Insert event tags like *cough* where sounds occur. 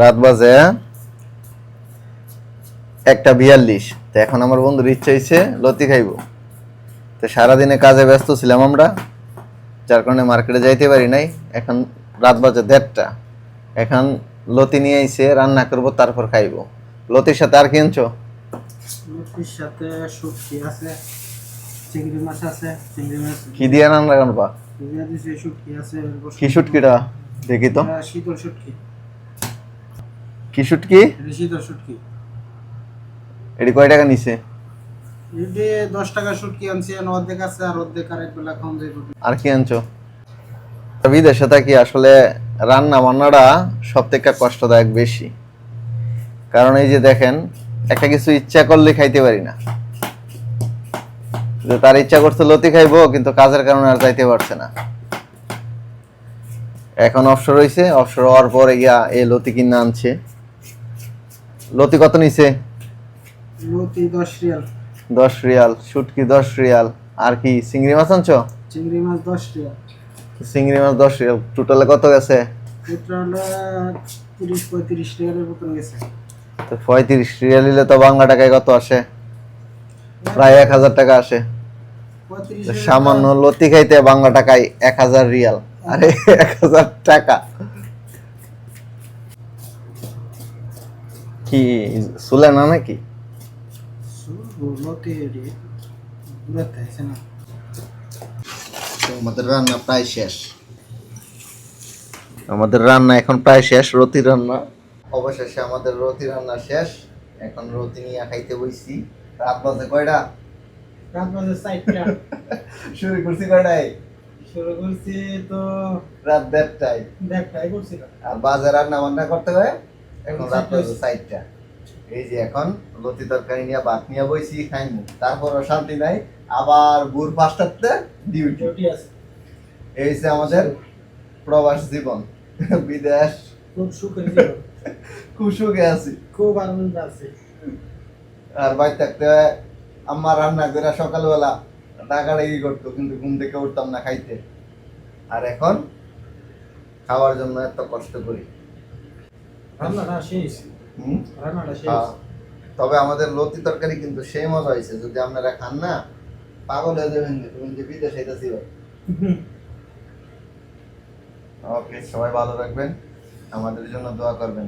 রাত বাজে একটা বিয়াল্লিশ। তো এখন আমার বন্ধুর ইচ্ছা হয়েছে লতি খাইবো। তো সারাদিনে কাজে ব্যস্ত ছিলাম আমরা যার কারণে মার্কেটে যাইতে পারি নাই। এখন রাত বাজে দেড়টা। এখন লতি নিয়ে আইসে রান্না করব তারপর খাইবো। লতির সাথে আর কি আনছো? লতির সাথে শুটকি আছে চিংড়ি মাছ আছে চিংড়ি মাছ কি দিয়ে রান্না করবা? শুটকি আছে কি শুটকিটা? দেখি তো। শীতল শুটকি। কি শুটকি এটা শুটকি এটি কয় টাকা নিছে? এটি দশ টাকা শুটকি আনছি আর অর্ধেক আছে আর অর্ধেক আরেক বেলা খাওয়া যাইব। আর কি আনছো? বিদেশে থাকি আসলে রান্না বান্নাটা সব থেকে কষ্টদায়ক বেশি। কারণ এই যে দেখেন একটা কিছু ইচ্ছা করলে খাইতে পারি না। যে তার ইচ্ছা করছে লতি খাইবো কিন্তু কাজের কারণে আর যাইতে পারছে না। এখন অবসর হয়েছে অবসর হওয়ার পরে গিয়া এই লতি কিনে আনছে। লতি কত নিছে? লতি দশ রিয়াল। দশ রিয়াল শুটকি দশ রিয়াল। আর কি চিংড়ি মাছ আনছো? চিংড়ি মাছ দশ রিয়াল। চিংড়ি মাছ দশ রিয়াল। টোটালে কত গেছে? হলো তিরিশ পঁয়ত্রিশ রিয়ালের মতন গেছে। তো পঁয়ত্রিশ রিয়াল নিলে তো বাংলা টাকায় কত আসে? প্রায় এক হাজার টাকা আসে। সামান্য লতি খাইতে বাংলা টাকায় এক হাজার রিয়াল। আরে এক হাজার টাকা। কি চলে না নাকি? আমাদের রান্না প্রায় শেষ। আমাদের রান্না এখন প্রায় শেষ রতি রান্না। অবশেষে আমাদের রতি রান্না শেষ। এখন রতি নিয়ে খাইতে বইছি। রাত বাজে কয়টা? রাত বাজে চারটা। *laughs* শুরু করছি কয়টায়? শুরু করছি তো রাত দেড়টায়। দেড়টাই করছিলাম আর বাজে রান্না বান্না করতে হয়? এখন রাত। বাজে চারটা। এই যে এখন লতি তরকারি নিয়ে ভাত নিয়ে বইছি খাইমু। তারপর শান্তি নাই আবার ভোর পাঁচটাতে ডিউটি এই যে আমাদের প্রবাস জীবন। বিদেশ। খুব জীবন। খুব সুখে আছি। খুব আনন্দ আছে। আর বাড়ি থাকতে আম্মা রান্না করে সকালবেলা ডাকাডাকি করতো কিন্তু ঘুম থেকে উঠতাম না খাইতে। আর এখন খাওয়ার জন্য এত কষ্ট করি রান্নাটা শেষ হুম? রান্নাটা শেষ হ্যাঁ। তবে আমাদের লতি তরকারি কিন্তু সেই মজা হয়েছে। যদি আপনারা খান না পাগল হয়ে যাবেন তুমি যে বিদেশ ছিল ওকে সবাই ভালো রাখবেন আমাদের জন্য দোয়া করবেন।